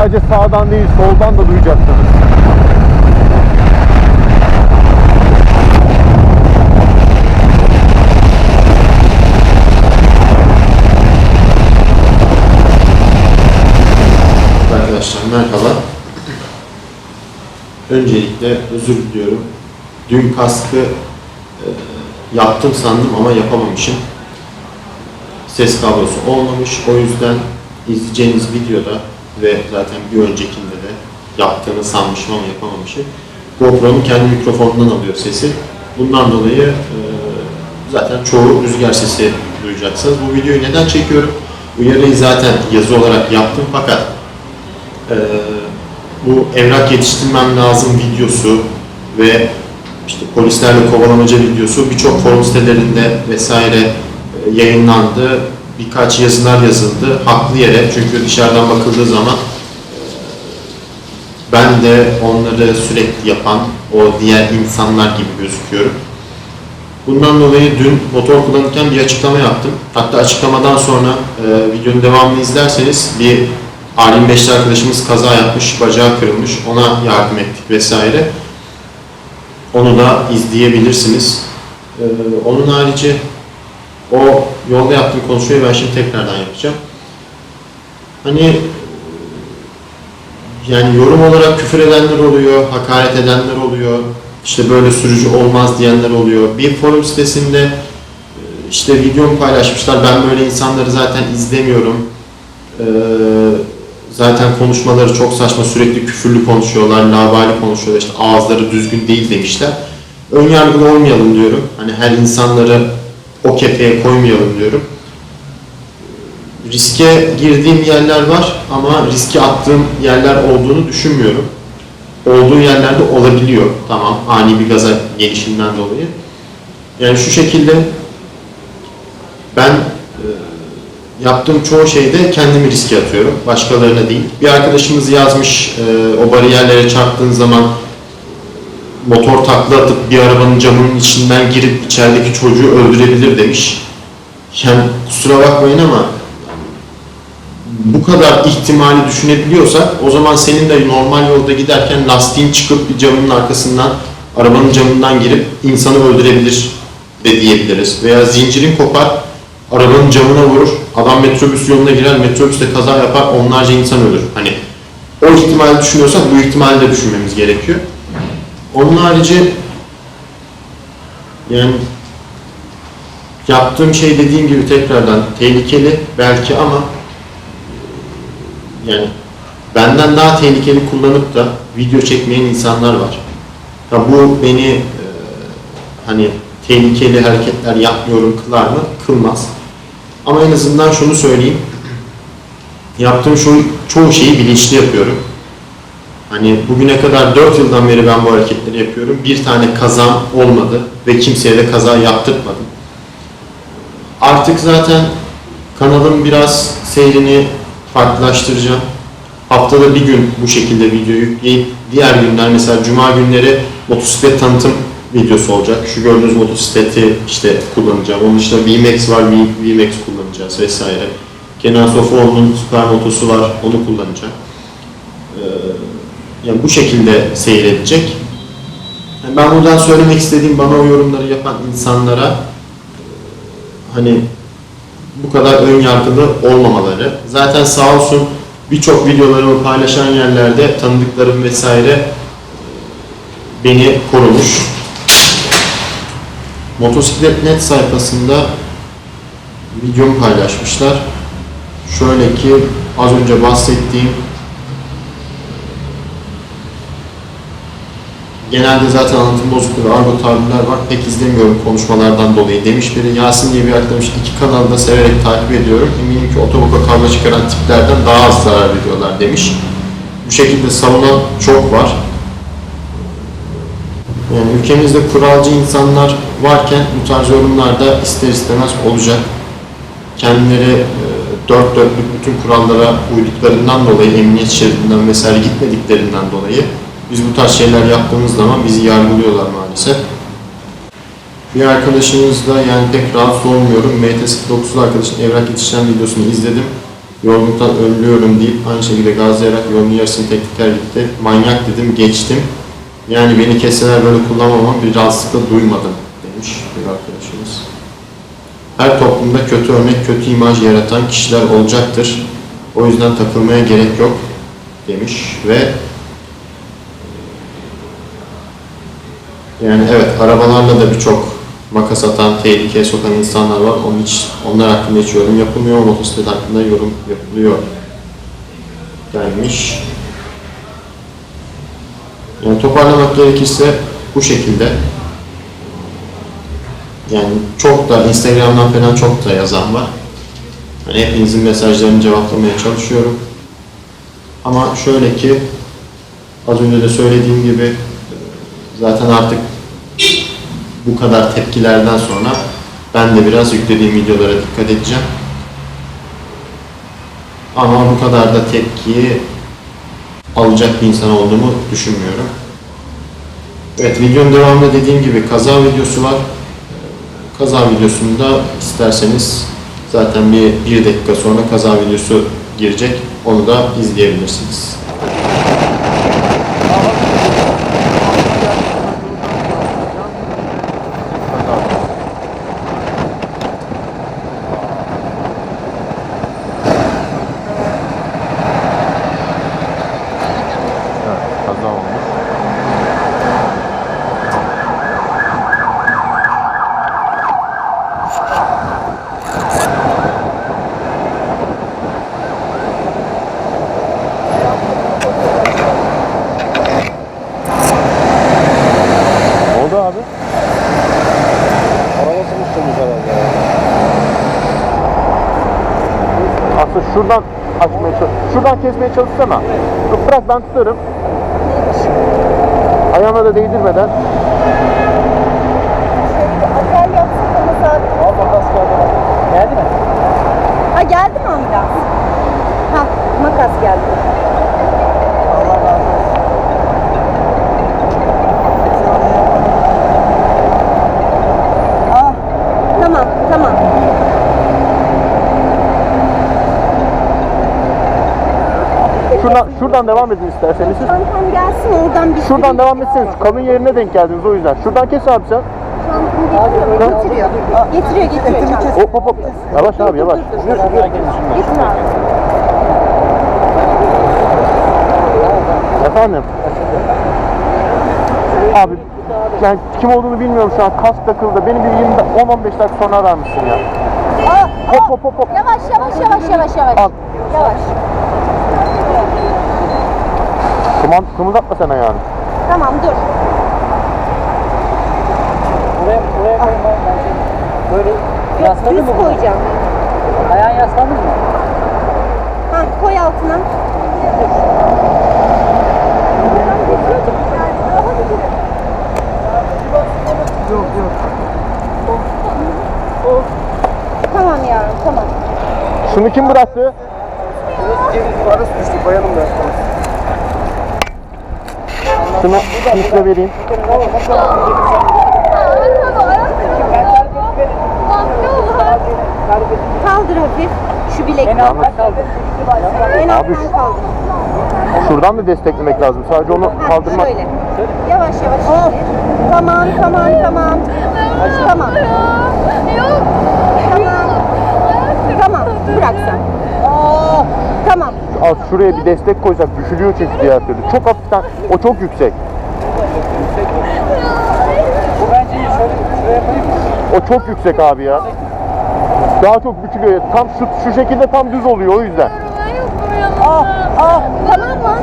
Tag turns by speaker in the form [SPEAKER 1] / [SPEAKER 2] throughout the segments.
[SPEAKER 1] sadece sağdan değil soldan da duyacaksınız.
[SPEAKER 2] Arkadaşlar merhaba. Öncelikle özür diliyorum. Dün kaskı e, yaptım sandım ama yapamamışım. Ses kablosu olmamış. O yüzden izleyeceğiniz videoda ve zaten bir öncekinde de yaptığını sanmışım ama yapamamışım. GoPro'nun kendi mikrofonundan alıyor sesi. Bundan dolayı e, zaten çoğu rüzgar sesi duyacaksınız. Bu videoyu neden çekiyorum? Uyarıyı zaten yazı olarak yaptım fakat ee, bu evrak yetiştirmem lazım videosu ve işte polislerle kovalamaca videosu birçok forum sitelerinde vesaire e, yayınlandı. Birkaç yazılar yazıldı. Haklı yere çünkü dışarıdan bakıldığı zaman e, ben de onları sürekli yapan o diğer insanlar gibi gözüküyorum. Bundan dolayı dün motor kullanırken bir açıklama yaptım. Hatta açıklamadan sonra e, videonun devamını izlerseniz bir A25'li arkadaşımız kaza yapmış, bacağı kırılmış, ona yardım ettik vesaire. Onu da izleyebilirsiniz. Ee, onun harici o yolda yaptığım konuşmayı ben şimdi tekrardan yapacağım. Hani yani yorum olarak küfür edenler oluyor, hakaret edenler oluyor, işte böyle sürücü olmaz diyenler oluyor. Bir forum sitesinde e, işte videomu paylaşmışlar, ben böyle insanları zaten izlemiyorum. Ee, zaten konuşmaları çok saçma, sürekli küfürlü konuşuyorlar, labali konuşuyorlar, işte ağızları düzgün değil demişler. Ön yargılı olmayalım diyorum. Hani her insanları o kefeye koymayalım diyorum. Riske girdiğim yerler var ama riske attığım yerler olduğunu düşünmüyorum. Olduğu yerlerde olabiliyor. Tamam, ani bir gaza gelişimden dolayı. Yani şu şekilde ben e, yaptığım çoğu şeyde kendimi riske atıyorum. Başkalarına değil. Bir arkadaşımız yazmış e, o bariyerlere çarptığın zaman motor takla atıp bir arabanın camının içinden girip içerideki çocuğu öldürebilir demiş. Yani kusura bakmayın ama bu kadar ihtimali düşünebiliyorsak o zaman senin de normal yolda giderken lastiğin çıkıp bir camının arkasından arabanın camından girip insanı öldürebilir de diyebiliriz. Veya zincirin kopar arabanın camına vurur, adam metrobüs yoluna girer, metrobüste kaza yapar, onlarca insan ölür. Hani o ihtimali düşünüyorsak bu ihtimali de düşünmemiz gerekiyor. Onun harici yani yaptığım şey dediğim gibi tekrardan tehlikeli belki ama yani benden daha tehlikeli kullanıp da video çekmeyen insanlar var. Ya bu beni e, hani tehlikeli hareketler yapmıyorum kılar mı? Kılmaz. Ama en azından şunu söyleyeyim. Yaptığım şu çoğu şeyi bilinçli yapıyorum. Hani bugüne kadar 4 yıldan beri ben bu hareketleri yapıyorum. Bir tane kazam olmadı ve kimseye de kaza yaptırtmadım. Artık zaten kanalın biraz seyrini farklılaştıracağım. Haftada bir gün bu şekilde video yükleyip diğer günler mesela cuma günleri motosiklet tanıtım videosu olacak. Şu gördüğünüz motosikleti işte kullanacağım. Onun dışında VMAX var, VMAX kullanacağız vesaire. Kenan Sofuoğlu'nun süper motosu var, onu kullanacağım. Yani bu şekilde seyredecek. Yani ben buradan söylemek istediğim bana o yorumları yapan insanlara e, hani bu kadar ön yargılı olmamaları. Zaten sağ olsun birçok videolarımı paylaşan yerlerde tanıdıklarım vesaire e, beni korumuş. Motosiklet net sayfasında videomu paylaşmışlar. Şöyle ki az önce bahsettiğim genelde zaten anlatım bozukluğu argo tabirler var. Pek izlemiyorum konuşmalardan dolayı demiş biri. Yasin diye bir arkadaş iki kanalı da severek takip ediyorum. Eminim ki otoboka kavga çıkaran tiplerden daha az zarar veriyorlar demiş. Bu şekilde savunan çok var. Yani ülkemizde kuralcı insanlar varken bu tarz yorumlar da ister istemez olacak. Kendileri e, dört dörtlük bütün kurallara uyduklarından dolayı, emniyet şeridinden vesaire gitmediklerinden dolayı biz bu tarz şeyler yaptığımız zaman bizi yargılıyorlar maalesef. Bir arkadaşımızla yani pek rahatsız olmuyorum. MT-09'lu arkadaşın evrak yetiştiren videosunu izledim. Yorgunluktan ölüyorum deyip aynı şekilde gazlayarak yolun yarısını tek teker gitti. Manyak dedim geçtim. Yani beni keseler böyle kullanmamam bir rahatsızlık da duymadım demiş bir arkadaşımız. Her toplumda kötü örnek, kötü imaj yaratan kişiler olacaktır. O yüzden takılmaya gerek yok demiş ve yani evet arabalarla da birçok makas atan, tehlikeye sokan insanlar var. Onun hiç, onlar hakkında hiç yorum yapılmıyor. Motosiklet hakkında yorum yapılıyor denmiş. Yani toparlamak gerekirse bu şekilde. Yani çok da Instagram'dan falan çok da yazan var. Hani hepinizin mesajlarını cevaplamaya çalışıyorum. Ama şöyle ki az önce de söylediğim gibi zaten artık bu kadar tepkilerden sonra ben de biraz yüklediğim videolara dikkat edeceğim. Ama bu kadar da tepkiyi alacak bir insan olduğumu düşünmüyorum. Evet videonun devamında dediğim gibi kaza videosu var. Kaza videosunda isterseniz zaten bir, bir dakika sonra kaza videosu girecek. Onu da izleyebilirsiniz.
[SPEAKER 1] Aslında şuradan açmaya çalış. Şuradan kesmeye çalışsana. Bırak ben tutarım. Ayağına da değdirmeden. Geldi.
[SPEAKER 3] Mi? Ha geldi mi ambulans? Ha makas geldi. Allah. Ah tamam tamam.
[SPEAKER 1] Şuradan, şuradan devam edin isterseniz. siz.
[SPEAKER 3] Kankam gelsin oradan bir
[SPEAKER 1] Şuradan devam etseniz. Kalın yerine denk geldiniz o yüzden. Şuradan kes abi sen.
[SPEAKER 3] Getiriyor, getiriyor. Getiriyor, getiriyor. çanta.
[SPEAKER 1] Hop hop hop. Yavaş abi yavaş.
[SPEAKER 3] Getir abi.
[SPEAKER 1] Efendim? Abi yani kim olduğunu bilmiyorum şu an. Kask takıldı. Beni bir 20 10-15 dakika sonra arar mısın ya?
[SPEAKER 3] Aa,
[SPEAKER 1] Hop
[SPEAKER 3] aa.
[SPEAKER 1] hop hop hop.
[SPEAKER 3] Yavaş yavaş yavaş yavaş yavaş.
[SPEAKER 1] Al.
[SPEAKER 3] Yavaş.
[SPEAKER 1] Kımın, kımıldatma sen ayağını.
[SPEAKER 3] Tamam dur.
[SPEAKER 4] Buraya, buraya koyma. Ben şey- Böyle
[SPEAKER 3] düz
[SPEAKER 4] mı? bunu?
[SPEAKER 3] koyacağım.
[SPEAKER 4] Ayağın yasladın mı?
[SPEAKER 3] Ha koy altına.
[SPEAKER 1] Yok yok.
[SPEAKER 3] Tamam yavrum tamam.
[SPEAKER 1] Şunu kim bıraktı?
[SPEAKER 4] Barış düştü, koyalım da.
[SPEAKER 1] Şunu size vereyim.
[SPEAKER 3] Kaldır hafif. Şu bilek.
[SPEAKER 4] En alttan kaldı.
[SPEAKER 3] En alttan kaldır.
[SPEAKER 1] Şuradan da desteklemek lazım. Sadece onu
[SPEAKER 3] Ha,
[SPEAKER 1] kaldırmak.
[SPEAKER 3] Şöyle. Yavaş yavaş. indir. Tamam tamam tamam. Tamam. Tamam. Tamam. Bırak sen. Tamam.
[SPEAKER 1] Al şuraya bir destek koysak düşürüyor çünkü diğer türlü. Çok hafiften. O çok yüksek.
[SPEAKER 4] Bu bence iyi. Şöyle şuraya koyayım mı?
[SPEAKER 1] O çok yüksek abi ya. Daha çok bükülüyor. Tam şu, şu şekilde tam düz oluyor o yüzden.
[SPEAKER 3] Ah, ah. Tamam mı?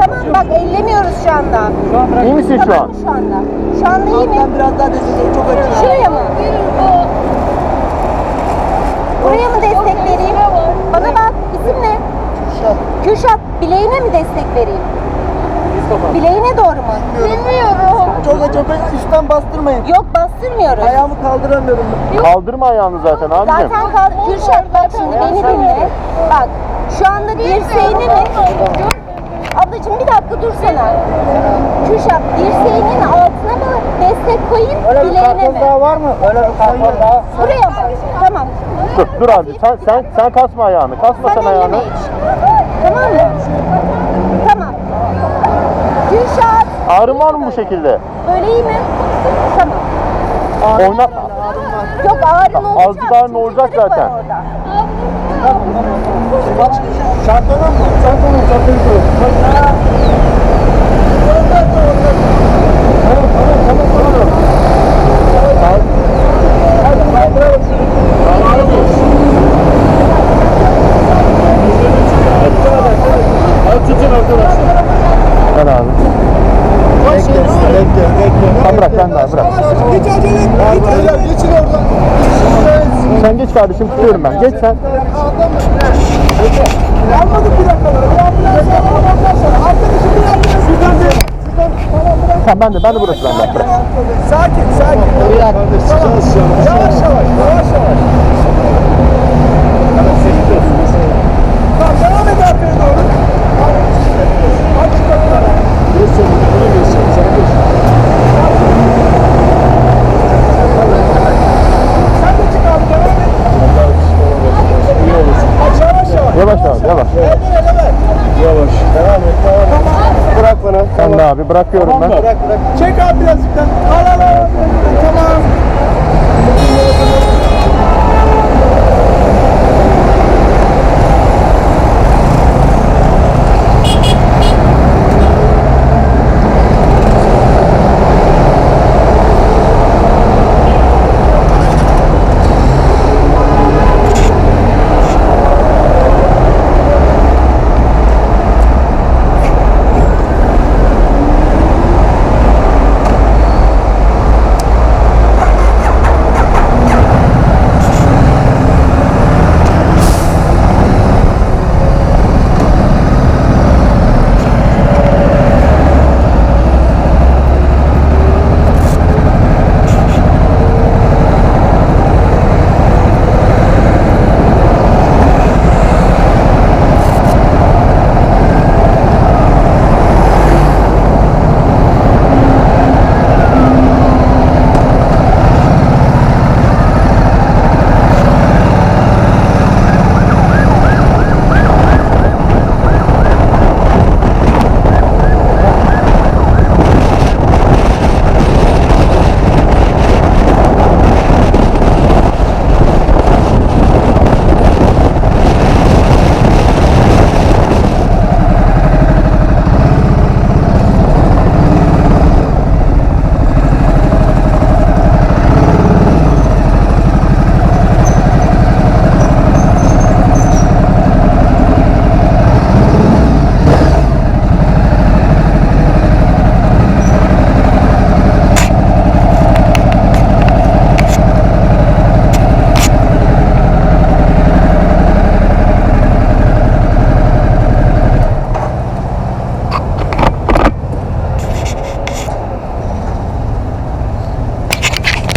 [SPEAKER 3] Tamam bak ellemiyoruz şu anda.
[SPEAKER 4] Şu an bırak.
[SPEAKER 1] İyi misin şu
[SPEAKER 3] Tamam
[SPEAKER 1] an?
[SPEAKER 3] mı şu anda? Şu anda iyi mi?
[SPEAKER 4] biraz daha destek çok acı.
[SPEAKER 3] Şuraya mı? Buraya mı destek vereyim? Bana bak isim ne? Kürşat. Bileğine mi destek vereyim? Bileğine doğru mu? Bilmiyorum.
[SPEAKER 5] Çok acı. Ben üstten bastırmayın.
[SPEAKER 3] Yok bastırmıyoruz.
[SPEAKER 5] Ayağımı kaldıramıyorum.
[SPEAKER 1] Kaldırma ayağını zaten abicim.
[SPEAKER 3] Zaten kal Kürşat bak şimdi beni dinle. Bak şu anda dirseğini mi? Ablacığım bir dakika dursana. Kürşat dirseğinin altına mı destek koyayım
[SPEAKER 5] Öyle bir
[SPEAKER 3] bileğine
[SPEAKER 5] karton
[SPEAKER 3] mi?
[SPEAKER 5] daha var mı? Öyle bir karton daha.
[SPEAKER 3] Buraya mı? Tamam.
[SPEAKER 1] Dur, dur abi sen sen sen kasma ayağını. Kasma sen
[SPEAKER 3] Sen
[SPEAKER 1] ayağını.
[SPEAKER 3] hiç. Tamam mı? Tamam. Kürşat.
[SPEAKER 1] Ağrın var mı bu şekilde?
[SPEAKER 3] Böyle iyi mi? Tamam.
[SPEAKER 1] Oynat.
[SPEAKER 3] Yok ağrın olacak.
[SPEAKER 1] azıcık ağrın
[SPEAKER 3] çünkü
[SPEAKER 1] olacak
[SPEAKER 3] var
[SPEAKER 1] zaten.
[SPEAKER 3] orada.
[SPEAKER 1] ちゃ
[SPEAKER 5] んと飲んちゃって
[SPEAKER 1] る人。Kardeşim tutuyorum ben. Geç sen.
[SPEAKER 5] Almadık bir dakika. Bir ambulans sonra bakarsan. Arkadaşım bir ambulans. Şuradan bir. Şuradan. Tamam bırak.
[SPEAKER 1] Tamam ben de ben de burası benden. Bırak.
[SPEAKER 5] Sakin, sakin. Tamam. Yavaş yavaş. Yavaş yavaş. Tamam devam et arkaya doğru. Aç kapıları. Geç sen, bunu geç sen. Sen geç. Sen de çık abi devam et. Aç yavaş yavaş.
[SPEAKER 1] Yavaş abi yavaş.
[SPEAKER 5] Ver. Yavaş. Devam et. Devam et. Bırak bana.
[SPEAKER 1] Sen de abi bırakıyorum ben.
[SPEAKER 5] Bırak bırak. Çek abi birazcık da. Al al al. Tamam.